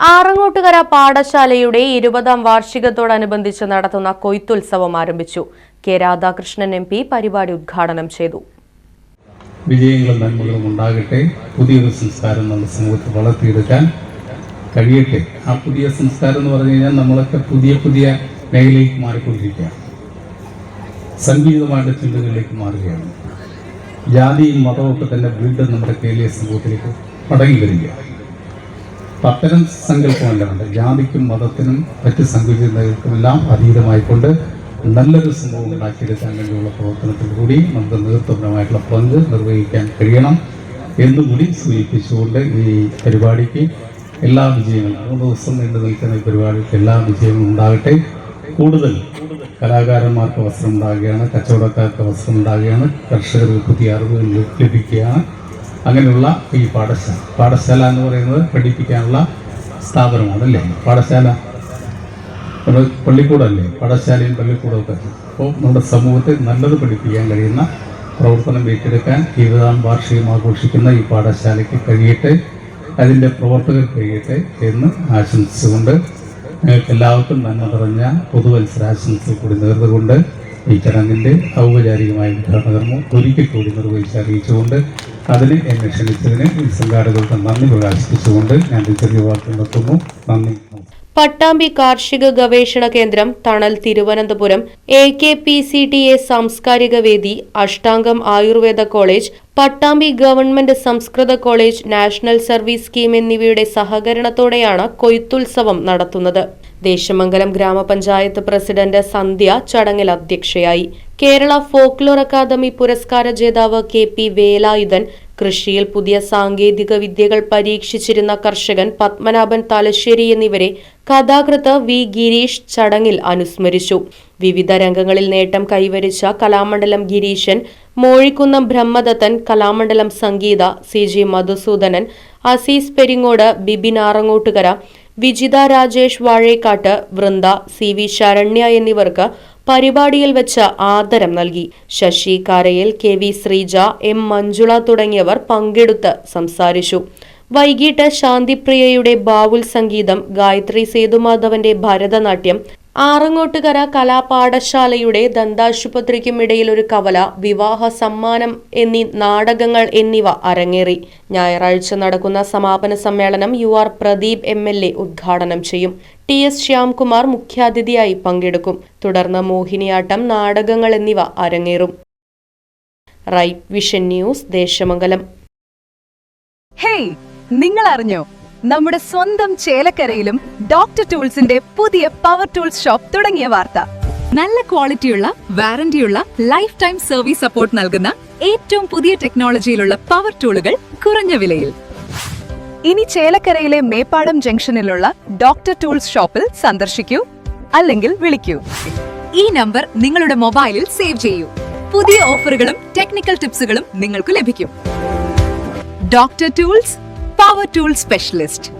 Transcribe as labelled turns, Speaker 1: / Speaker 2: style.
Speaker 1: Arangottukara പാഠശാലയുടെ ഇരുപതാം വാർഷികത്തോടനുബന്ധിച്ച് നടത്തുന്ന കൊയ്ത്തുത്സവം ആരംഭിച്ചു. കെ രാധാകൃഷ്ണൻ എം പി പരിപാടി ഉദ്ഘാടനം ചെയ്തു.
Speaker 2: വിജയങ്ങളും നന്മകളും ഉണ്ടാകട്ടെ. പുതിയൊരു സംസ്കാരം നമ്മുടെ സമൂഹത്തിൽ വളർത്തിയെടുക്കാൻ കഴിയട്ടെ. ആ പുതിയ സംസ്കാരം എന്ന് പറഞ്ഞു കഴിഞ്ഞാൽ നമ്മളൊക്കെ പുതിയ പുതിയ മേഖലയിലേക്ക് മാറിക്കൊണ്ടിരിക്കുകയാണ്. സംഗീതമായിട്ട് ചിന്തകളിലേക്ക് മാറുകയാണ്. ജാതിയും മതവും ഒക്കെ തന്നെ വീണ്ടും നമ്മുടെ കേരളീയ സമൂഹത്തിലേക്ക് മടങ്ങി വരികയാണ്. അപ്പം അത്തരം സങ്കല്പമല്ല ഉണ്ട് ജാതിക്കും മതത്തിനും മറ്റ് സങ്കുചിതകൾക്കുമെല്ലാം അതീതമായിക്കൊണ്ട് നല്ലൊരു സംഭവം ഉണ്ടാക്കിയെടുക്കാൻ വേണ്ടിയുള്ള പ്രവർത്തനത്തിൽ കൂടി നമുക്ക് നേതൃത്വപരമായിട്ടുള്ള പങ്ക് നിർവഹിക്കാൻ കഴിയണം എന്നുകൂടി സൂചിപ്പിച്ചുകൊണ്ട് ഈ പരിപാടിക്ക് എല്ലാ വിജയങ്ങളും മൂന്ന് ദിവസം നീണ്ടു നിൽക്കുന്ന ഈ പരിപാടിക്ക് എല്ലാ വിജയങ്ങളും ഉണ്ടാകട്ടെ. കൂടുതൽ കലാകാരന്മാർക്ക് വസ്ത്രം ഉണ്ടാകുകയാണ് കച്ചവടക്കാർക്ക് വസ്ത്രം ഉണ്ടാകുകയാണ് കർഷകർക്ക് പുതിയ അറിവുകൾ ലഭിക്കുകയാണ്. അങ്ങനെയുള്ള ഈ പാഠശാല. പാഠശാല എന്ന് പറയുന്നത് പഠിപ്പിക്കാനുള്ള സ്ഥാപനമാണല്ലേ? പാഠശാല. ഒരു പള്ളിക്കൂടമല്ലേ പാഠശാലയും പള്ളിക്കൂടമൊക്കെ അപ്പോൾ നമ്മുടെ സമൂഹത്തെ നല്ലത് പഠിപ്പിക്കാൻ കഴിയുന്ന പ്രവർത്തനം ഏറ്റെടുക്കാൻ ഇരുപതാം വാർഷികം ആഘോഷിക്കുന്ന ഈ പാഠശാലയ്ക്ക് കഴിയട്ടെ അതിന്റെ പ്രവർത്തകർ കഴിയട്ടെ എന്ന് ആശംസിച്ചുകൊണ്ട് നിങ്ങൾക്ക് എല്ലാവർക്കും നന്മ നിറഞ്ഞ പുതുവത്സരാശംസകൾ കൂടി നേർന്നുകൊണ്ട് ഈ ചടങ്ങിന്റെ ഔപചാരികമായ ഉദ്ഘാടനകർമ്മം ഒരിക്കൽ കൂടി നിർവഹിച്ച് അറിയിച്ചുകൊണ്ട് അതിന് എന്നെ ക്ഷണിച്ചതിന് സംഘാടകർക്ക് നന്ദി പ്രകാശിപ്പിച്ചുകൊണ്ട് ഞാൻ ചെറിയ വാക്ക് നിർത്തുന്നു. നന്ദി.
Speaker 1: പട്ടാമ്പി കാർഷിക ഗവേഷണ കേന്ദ്രം തണൽ Thiruvananthapuram A K P C T A സാംസ്കാരിക വേദി അഷ്ടാംഗം ആയുർവേദ കോളേജ് പട്ടാമ്പി ഗവൺമെന്റ് സംസ്കൃത കോളേജ് നാഷണൽ സർവീസ് സ്കീം എന്നിവയുടെ സഹകരണത്തോടെയാണ് കൊയ്ത്തുത്സവം നടത്തുന്നത്. ദേശമംഗലം ഗ്രാമപഞ്ചായത്ത് പ്രസിഡന്റ് സന്ധ്യ ചടങ്ങിൽ അധ്യക്ഷയായി. കേരള ഫോക്ലോർ അക്കാദമി പുരസ്കാര ജേതാവ് കെ പി വേലായുധൻ കൃഷിയിൽ പുതിയ സാങ്കേതിക വിദ്യകൾ പരീക്ഷിച്ചിരുന്ന കർഷകൻ പത്മനാഭൻ തലശ്ശേരി എന്നിവരെ കഥാകൃത്ത് വി. ഗിരീഷ് ചടങ്ങിൽ അനുസ്മരിച്ചു. വിവിധ രംഗങ്ങളിൽ നേട്ടം കൈവരിച്ച Kalamandalam Gireesan Mozhikkunnam Brahmadathan Kalamandalam Sangeetha C. G. Madhusoodanan Azeez Peringode Bibin Arangottukara Vijitha Rajesh Vazhekkat Vrinda C. V. Saranya എന്നിവർക്ക് പരിപാടിയിൽ വെച്ച് ആദരം നൽകി. Sasi Karayil K V Sreeja M Manjula തുടങ്ങിയവർ പങ്കെടുത്ത് സംസാരിച്ചു. വൈകിട്ട് ശാന്തിപ്രിയയുടെ ബാവുൽ സംഗീതം ഗായത്രി സേതുമാധവന്റെ ഭരതനാട്യം ആറങ്ങോട്ടുകര കലാപാഠശാലയുടെ ദന്താശുപത്രിക്കും ഇടയിൽ ഒരു കവല വിവാഹ സമ്മാനം എന്നീ നാടകങ്ങൾ എന്നിവ അരങ്ങേറി. ഞായറാഴ്ച നടക്കുന്ന സമാപന സമ്മേളനം U R Pradeep M L A ഉദ്ഘാടനം ചെയ്യും. ടി എസ് ശ്യാംകുമാർ മുഖ്യാതിഥിയായി പങ്കെടുക്കും. തുടർന്ന് മോഹിനിയാട്ടം നാടകങ്ങൾ എന്നിവ അരങ്ങേറും. Right vision news Desamangalam.
Speaker 3: Hey നിങ്ങൾ അറിഞ്ഞോ നമ്മുടെ സ്വന്തം ചേലക്കരയിലും ഡോക്ടർ ടൂൾസിന്റെ പുതിയ പവർ ടൂൾസ് ഷോപ്പ് തുടങ്ങിയ വാർത്ത. നല്ല ക്വാളിറ്റിയുള്ള വാറന്റിയുള്ള ലൈഫ് ടൈം സർവീസ് സപ്പോർട്ട് നൽകുന്ന ഏറ്റവും പുതിയ ടെക്നോളജിയിലുള്ള പവർ ടൂളുകൾ കുറഞ്ഞ വിലയിൽ. ഇനി ചേലക്കരയിലെ മേപ്പാടം ജംഗ്ഷനിലുള്ള ഡോക്ടർ ടൂൾസ് ഷോപ്പിൽ സന്ദർശിക്കൂ അല്ലെങ്കിൽ വിളിക്കൂ. ഈ നമ്പർ നിങ്ങളുടെ മൊബൈലിൽ സേവ് ചെയ്യൂ. പുതിയ ഓഫറുകളും ടെക്നിക്കൽ ടിപ്സുകളും നിങ്ങൾക്ക് ലഭിക്കും. Doctor tools power tool specialist.